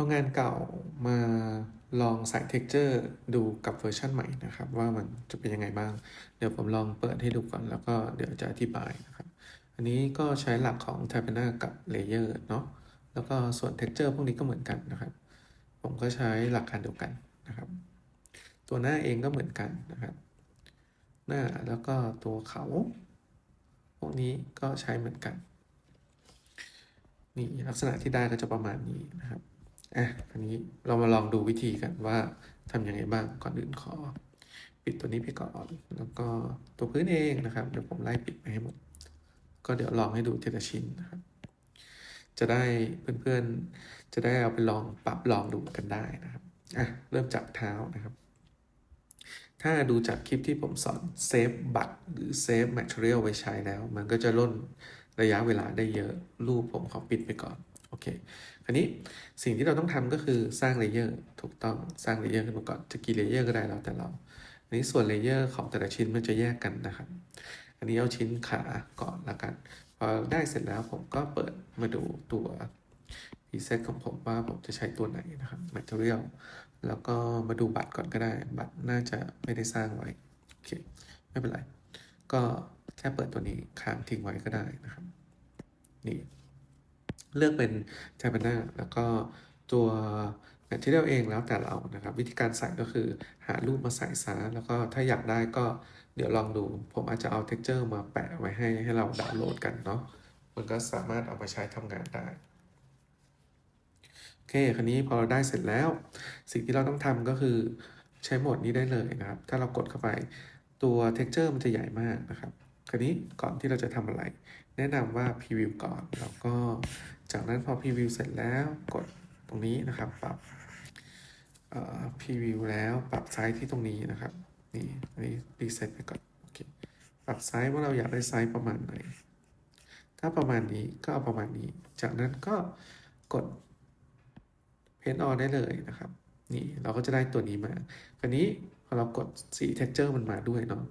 เอางานเก่ามาลองใส่ texture ดูกับเวอร์ชันใหม่นะครับ ว่ามันจะเป็นยังไงบ้าง เดี๋ยวผมลองเปิดให้ดูก่อน แล้วก็เดี๋ยวจะอธิบายนะครับ อันนี้ก็ใช้หลักของ t a b a n a กับ Layer เนาะแล้วก็ส่วน texture พวกนี้ก็เหมือนกันนะครับ ผมก็ใช้หลักการเดียวกันนะครับ ตัวหน้าเองก็เหมือนกันนะครับ หน้าแล้วก็ตัวเขา พวกนี้ก็ใช้เหมือนกัน นี่ลักษณะที่ได้ก็จะประมาณนี้นะครับ อะอันนี้เรามาลองดูวิธีกันว่าทำยังไงบ้างก่อนอื่นขอ ปิดตัวนี้ไปก่อนแล้วก็ตัวพื้นเองนะครับ เดี๋ยวผมไล่ปิดไปให้หมด ก็เดี๋ยวลองให้ดูเทีละชิ้นนะครับ จะได้เพื่อนๆ จะได้เอาไปลองปรับลองดูกันได้นะครับอะเริ่มจากเท้านะครับ ถ้าดูจากคลิปที่ผมสอนเซฟบัตรหรือเซฟแมทเทียลไว้ใช้แล้ว มันก็จะล่นระยะเวลาได้เยอะรูปผมขอปิดไปก่อน โอเค คราวนี้สิ่งที่เราต้องทำก็คือสร้างเลเยอร์ถูกต้องสร้างเลเยอร์ขึ้นมาก่อนจะกี่เลเยอร์ก็ได้แล้วแต่เราอันนี้ส่วนเลเยอร์ของแต่ละชิ้นมันจะแยกกันนะครับ อันนี้เอาชิ้นขาก่อนละกันพอได้เสร็จแล้วผมก็เปิดมาดูตัว preset ของผมว่าผมจะใช้ตัวไหนนะครับ material แล้วก็มาดูบัตรก่อนก็ได้ บัตรน่าจะไม่ได้สร้างไว้ โอเค ไม่เป็นไร ก็แค่เปิดตัวนี้ค้างทิ้งไว้ก็ได้นะครับ นี่ เลือกเป็น t a b a n a แล้วก็ตัว material เองแล้วแต่เรานะครับ วิธีการใส่ก็คือหารูปมาใส่ซะแล้วก็ถ้าอยากได้ก็เดี๋ยวลองดู ผมอาจจะเอา texture มาแปะไว้ให้ให้เราดาวน์โหลดกันเนาะมันก็สามารถเอามาใช้ทำงานได้โอเคคราวนี้พอเราได้เสร็จแล้ว สิ่งที่เราต้องทำก็คือใช้โหมดนี้ได้เลยนะครับ ถ้าเรากดเข้าไปตัว texture มันจะใหญ่มากนะครับคราวนี้ก่อนที่เราจะทำอะไร แนะนำว่า preview ก่อน แล้วก็จากนั้นพอ preview เสร็จแล้วกดตรงนี้นะครับ ปรับเอ่อ preview แล้วปรับไซส์ที่ตรงนี้นะครับ นี่อันนี้ reset ไปก่อนโอเคปรับไซส์ว่าเราอยากได้ไซส์ประมาณไหน ถ้าประมาณนี้ก็เอาประมาณนี้ จากนั้นก็กดเพนออนได้เลยนะครับนี่เราก็จะได้ตัวนี้มา คราวนี้พอเรากดสี texture มันมาด้วยเนาะ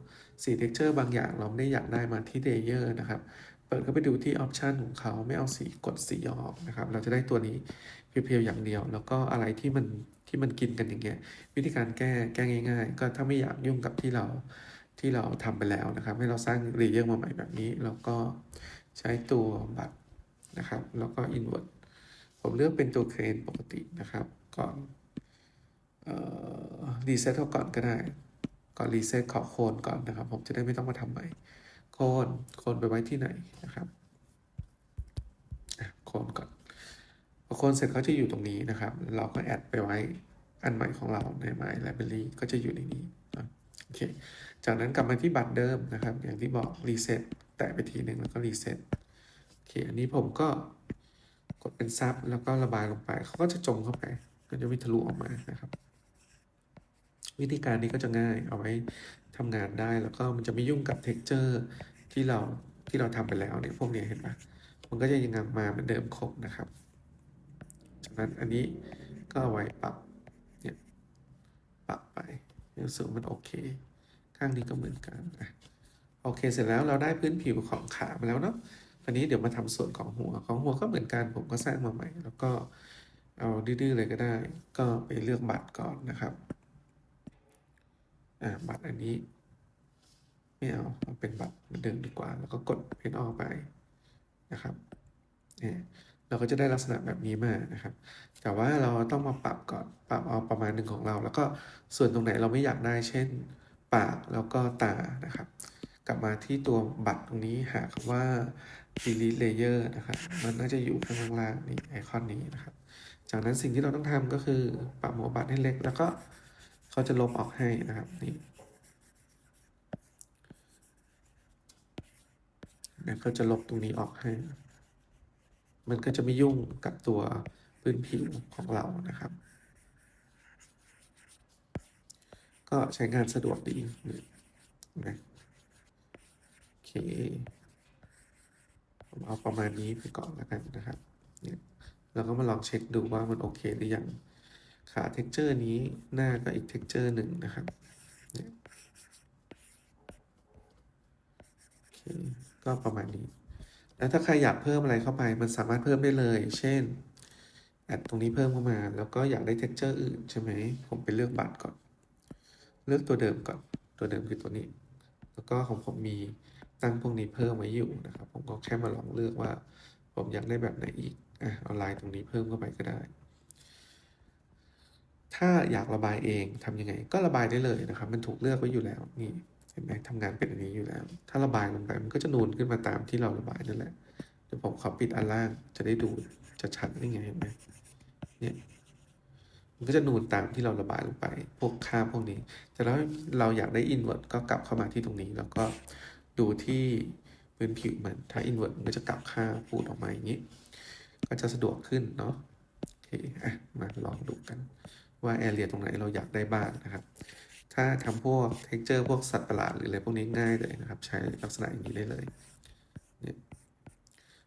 สี texture บางอย่างเราไม่ได้อยากได้มาที่ layer นะครับ เปิดเข้าไปดูที่ option ของเขาไม่เอาสีกดสีออกนะครับ เราจะได้ตัวนี้เพียวๆอย่างเดียว แล้วก็อะไรที่มันที่มันกินกันอย่างเงี้ยวิธีการแก้แก้ง่าย ๆ ก็ถ้าไม่อยากยุ่งกับที่เราที่เราทำไปแล้วนะครับ ให้เราสร้าง layer มาใหม่แบบนี้ แล้วก็ใช้ตัวบัตรนะครับ แล้วก็ invert ผมเลือกเป็นตัวเครนปกตินะครับ ก่อนรีเซ็ตเขาก่อนก็ได้ ก่อนรีเซ็ตขอโคนก่อนนะครับ ผมจะได้ไม่ต้องมาทำใหม่ คนคนไปไว้ที่ไหนนะครับโคนก่อนพอโคนเสร็จเขาจะอยู่ตรงนี้นะครับ เราก็แอดไปไว้อันใหม่ของเราใน My Library ก็จะอยู่ในนี้โอเค จากนั้นกลับมาที่บัตรเดิมนะครับ อย่างที่บอกรีเซ็ตแตะไปทีหนึ่งแล้วก็รีเซ็ตโอเค อันนี้ผมก็กดเป็นซับแล้วก็ระบายลงไป เขาก็จะจมเข้าไป ก็จะวิทะลุออกมานะครับ วิธีการนี้ก็จะง่ายเอาไว้ ทำงานได้แล้วก็มันจะไม่ยุ่งกับ t e x t อร์ที่เราที่เราทำไปแล้วเนี่ยพวกนี้เห็นปะมันก็จะยังมาเหมือนเดิมครบนะครับ จากนั้นอันนี้ก็เอาไว้ปรับเนี่ยปรับไปรู้สึกมันโอเค ข้างนี้ก็เหมือนกันอะโอเคเสร็จแล้วเราได้พื้นผิวของขามาแล้วเนาะอันนี้เดี๋ยวมาทำส่วนของหัวของหัวก็เหมือนกันผมก็สร้างมาใหม่ แล้วก็เอาดื้อๆเลยก็ได้ ก็ไปเลือกบัตรก่อนนะครับ อ่าบัตรอันนี้ไม่เอาเอาเป็นบัตรเหมือนเดิมดีกว่า แล้วก็กดเพนออกไปนะครับเนี่ยเราก็จะได้ลักษณะแบบนี้มานะครับ แต่ว่าเราต้องมาปรับก่อน ปรับเอาประมาณหนึ่งของเรา แล้วก็ส่วนตรงไหนเราไม่อยากได้ เช่น ปากแล้วก็ตานะครับ กลับมาที่ตัวบัตรตรงนี้หาคำว่า delete layer นะครับ มันน่าจะอยู่ข้างล่างนี่ไอคอนนี้นะครับ จากนั้นสิ่งที่เราต้องทำก็คือปรับหัวบัตรให้เล็ก แล้วก็ เขาจะลบออกให้นะครับนี่แล้วก็จะลบตรงนี้ออกให้ มันก็จะไม่ยุ่งกับตัวพื้นผิวของเรานะครับ ก็ใช้งานสะดวกดีนี่นะโอเคผมเอาประมาณนี้ไปก่อนแล้วกันนะครับ เนี่ยเราก็มาลองเช็คดูว่ามันโอเคหรือยัง ขาเท็กเจอร์นี้หน้าก็อีกเท็กเจอร์หนึ่งนะครับเนี่ยโอเคก็ประมาณนี้ แล้วถ้าใครอยากเพิ่มอะไรเข้าไป มันสามารถเพิ่มได้เลย เช่น แอดตรงนี้เพิ่มเข้ามา แล้วก็อยากได้ texture อื่นใช่ไหม ผมไปเลือกบัตรก่อน เลือกตัวเดิมก่อน ตัวเดิมคือตัวนี้ แล้วก็ของผมมีตั้งพวกนี้เพิ่มไว้อยู่นะครับ ผมก็แค่มาลองเลือกว่า ผมอยากได้แบบไหนอีก อะเอาลายตรงนี้เพิ่มเข้าไปก็ได้ ถ้าอยากระบายเองทำยังไง ก็ระบายได้เลยนะครับ มันถูกเลือกไว้อยู่แล้วนี่เห็นไหมทำงานเป็นอันนี้อยู่แล้ว ถ้าระบายลงไปมันก็จะนูนขึ้นมาตามที่เราระบายนั่นแหละเดี๋ยวผมขอปิดอันล่างจะได้ดูจะชัดนี่ไงเห็นไหมเนี่ยมันก็จะนูนตามที่เราระบายลงไป พวกค่าพวกนี้ แต่แล้วเราอยากได้อินเวอร์ก็กลับเข้ามาที่ตรงนี้ แล้วก็ดูที่พื้นผิวมัน ถ้าอินเวอร์มันก็จะกลับค่าปูดออกมาอย่างนี้ ก็จะสะดวกขึ้นเนาะ โอเค อะ มาลองดูกัน ว่าแอเรียตรงไหนเราอยากได้บ้างนะครับ ถ้าทำพวก texture พวกสัตว์ประหลาดหรืออะไรพวกนี้ง่ายเลยนะครับ ใช้ลักษณะอย่างนี้ได้เลยเนี่ย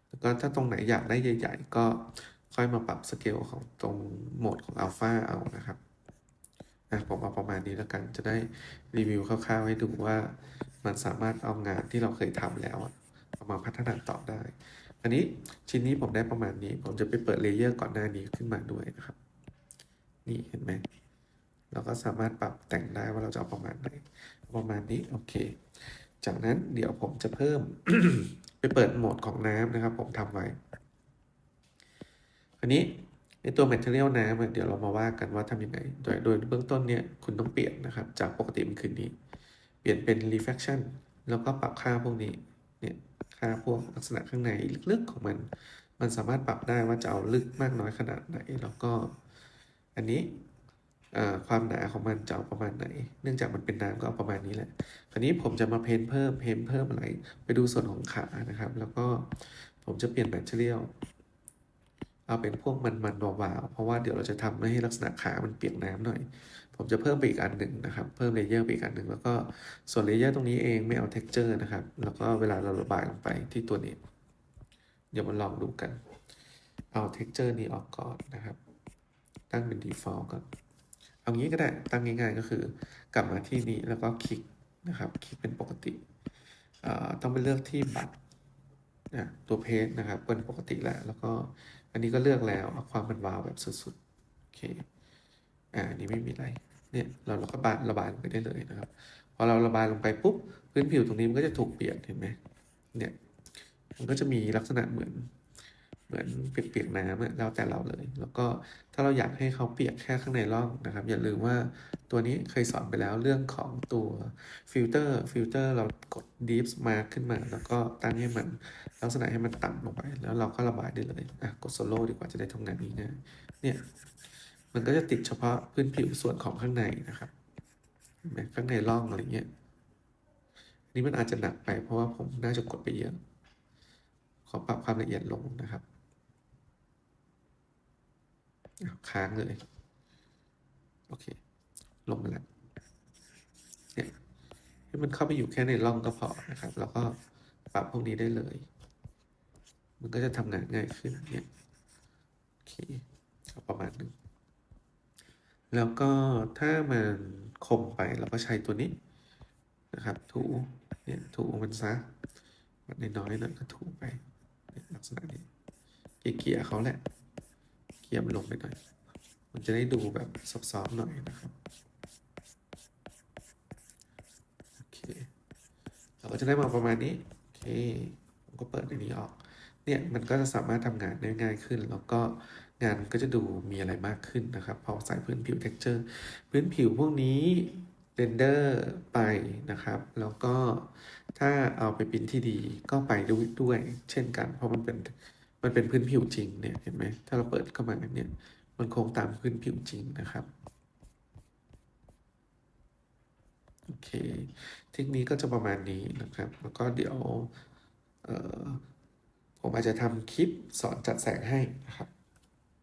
แล้วก็ถ้าตรงไหนอยากได้ใหญ่ ๆ ก็ค่อยมาปรับสเกลของตรงโหมดของอัลฟาเอานะครับอะผมเอาประมาณนี้แล้วกันจะได้รีวิวคร่าวๆให้ดูว่ามันสามารถเอางานที่เราเคยทำแล้วอะเอามาพัฒนาต่อได้ อันนี้ชิ้นนี้ผมได้ประมาณนี้ ผมจะไปเปิดเลเยอร์ก่อนหน้านี้ขึ้นมาด้วยนะครับ นี่เห็นไหมเราก็สามารถปรับแต่งได้ว่าเราจะเอาประมาณไหนประมาณนี้โอเค จากนั้นเดี๋ยวผมจะเพิ่มไปเปิดโหมดของน้ำนะครับ ผมทำไว้อันนี้ในตัว Material น้ำเดี๋ยวเรามาว่ากันว่าทำยังไง โดยโดยเบื้องต้นเนี่ยคุณต้องเปลี่ยนนะครับ จากปกติมันคือนี้ เปลี่ยนเป็น refraction แล้วก็ปรับค่าพวกนี้เนี่ยค่าพวกลักษณะข้างในลึกๆของมัน มันสามารถปรับได้ว่าจะเอาลึกมากน้อยขนาดไหน แล้วก็ อันนี้ความหนาของมันจะเอาประมาณไหน เนื่องจากมันเป็นน้ำก็เอาประมาณนี้แหละ คราวนี้ผมจะมาเพ้นเพิ่ม เพ้นเพิ่มอะไร ไปดูส่วนของขานะครับ แล้วก็ผมจะเปลี่ยนแบตเตอรี่เอาเป็นพวกมันๆวาวๆเพราะว่าเดี๋ยวเราจะทำให้ลักษณะขามันเปียกน้ำหน่อย ผมจะเพิ่มไปอีกอันหนึ่งนะครับ เพิ่มเลเยอร์ไปอีกอันหนึ่งแล้วก็ส่วนเลเยอร์ตรงนี้เองไม่เอา texture นะครับ แล้วก็เวลาเราระบายลงไปที่ตัวนี้ เดี๋ยวมาลองดูกัน เอา texture นี้ออกก่อนนะครับ ตั้งเป็น default ก่อนเอางี้ก็ได้ตั้งง่ายๆก็คือ กลับมาที่นี้แล้วก็คลิกนะครับ คลิกเป็นปกติอ่อต้องไปเลือกที่บัตรนะตัวเพจนะครับเป็นปกติแล้วแล้วก็อันนี้ก็เลือกแล้วเอาความมันวาวแบบสุดๆโอเคอ่านี้ไม่มีอะไรเนี่ยเราเราก็บาระบายลงไปได้เลยนะครับพอเราระบายลงไปปุ๊บพื้นผิวตรงนี้มันก็จะถูกเปลี่ยนเห็นไหมเนี่ยมันก็จะมีลักษณะเหมือน เหมือนเปียกๆน้ำแล้วแต่เราเลย แล้วก็ถ้าเราอยากให้เขาเปียกแค่ข้างในร่องนะครับ อย่าลืมว่าตัวนี้เคยสอนไปแล้วเรื่องของตัวฟิลเตอร์ฟิลเตอร์เรากด deep mark ขึ้นมา แล้วก็ตั้งให้มันลักษณะให้มันต่ำลงไป แล้วเราก็ระบายได้เลยอะกดโซโล่ดีกว่าจะได้ทำงานง่ายเนี่ยมันก็จะติดเฉพาะพื้นผิวส่วนของข้างในนะครับข้างในร่องอะไรเงี้ยนนี้มันอาจจะหนักไปเพราะว่าผมน่าจะกดไปเยอะ ขอปรับความละเอียดลงนะครับ ค้างเลย โอเค ลงมาแล้วเนี่ยให้มันเข้าไปอยู่แค่ในร่องก็พอนะครับ แล้วก็ปรับพวกนี้ได้เลย มันก็จะทำงานง่ายขึ้นเนี่ยโอเคเอาประมาณนึงแล้วก็ถ้ามันคมไปเราก็ใช้ตัวนี้นะครับ ถูเนี่ยถูมันซะมันน้อยๆหน่อยก็ถูไปลักษณะนี้เกี่ยๆเขาแหละ เกี่ยมันลงไปหน่อย มันจะได้ดูแบบซอฟๆหน่อยนะครับ โอเค เราก็จะได้มาประมาณนี้ โอเค ผมก็เปิดในนี้ออก เนี่ย มันก็จะสามารถทำงานได้ง่ายขึ้น แล้วก็งานก็จะดูมีอะไรมากขึ้นนะครับ พอใส่พื้นผิว texture พื้นผิวพวกนี้เรนเดอร์ไปนะครับ แล้วก็ถ้าเอาไปปริ้นที่ดีก็ไปด้วยด้วย เช่นกัน เพราะมันเป็น มันเป็นพื้นผิวจริงเนี่ยเห็นไหมถ้าเราเปิดเข้ามาเนี่ยมันโค้งตามพื้นผิวจริงนะครับโอเคเทคนิคก็จะประมาณนี้นะครับ แล้วก็เดี๋ยวผมอาจจะทำคลิปสอนจัดแสงให้นะครับ